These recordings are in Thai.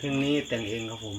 เพลงนี้แต่งเองครับผม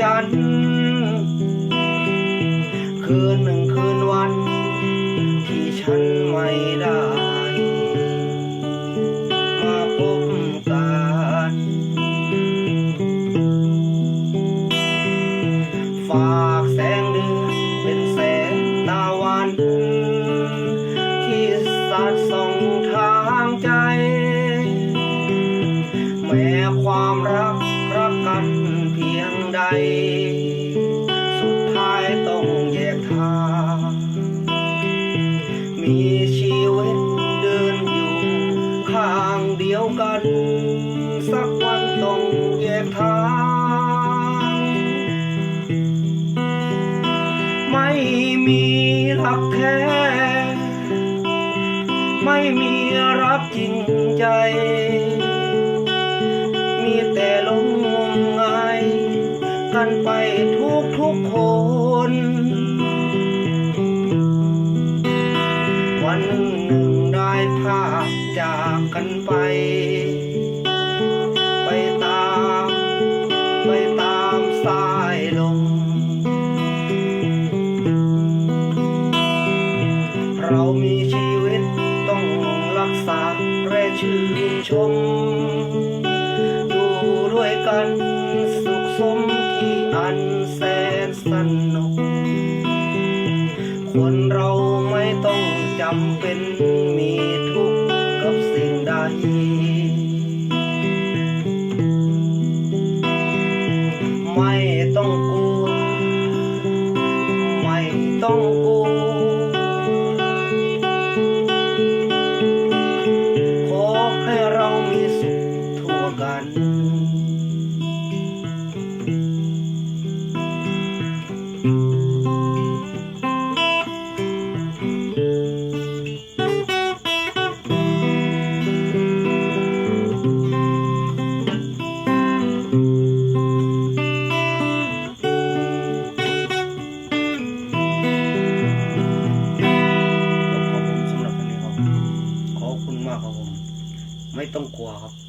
จันทร์คืนหนึ่งคืนวัน ที่ฉันไม่ได้ สุดท้ายต้องแยกทาง มีชีวิตเดินอยู่ข้างเดียวกัน สักวันต้องแยกทาง ไม่มีรักแท้ ไม่มีรักจริงใจ ไปไปตาม ไปตามสายลม เรามีชีวิตต้องรักษาและชื่นชม อยู่ด้วยกันสุขสมที่อันแสนสนุก คนเราไม่ต้องจำเป็น ไม่ต้องกลัว ไม่ต้อง ต้องกลัวครับ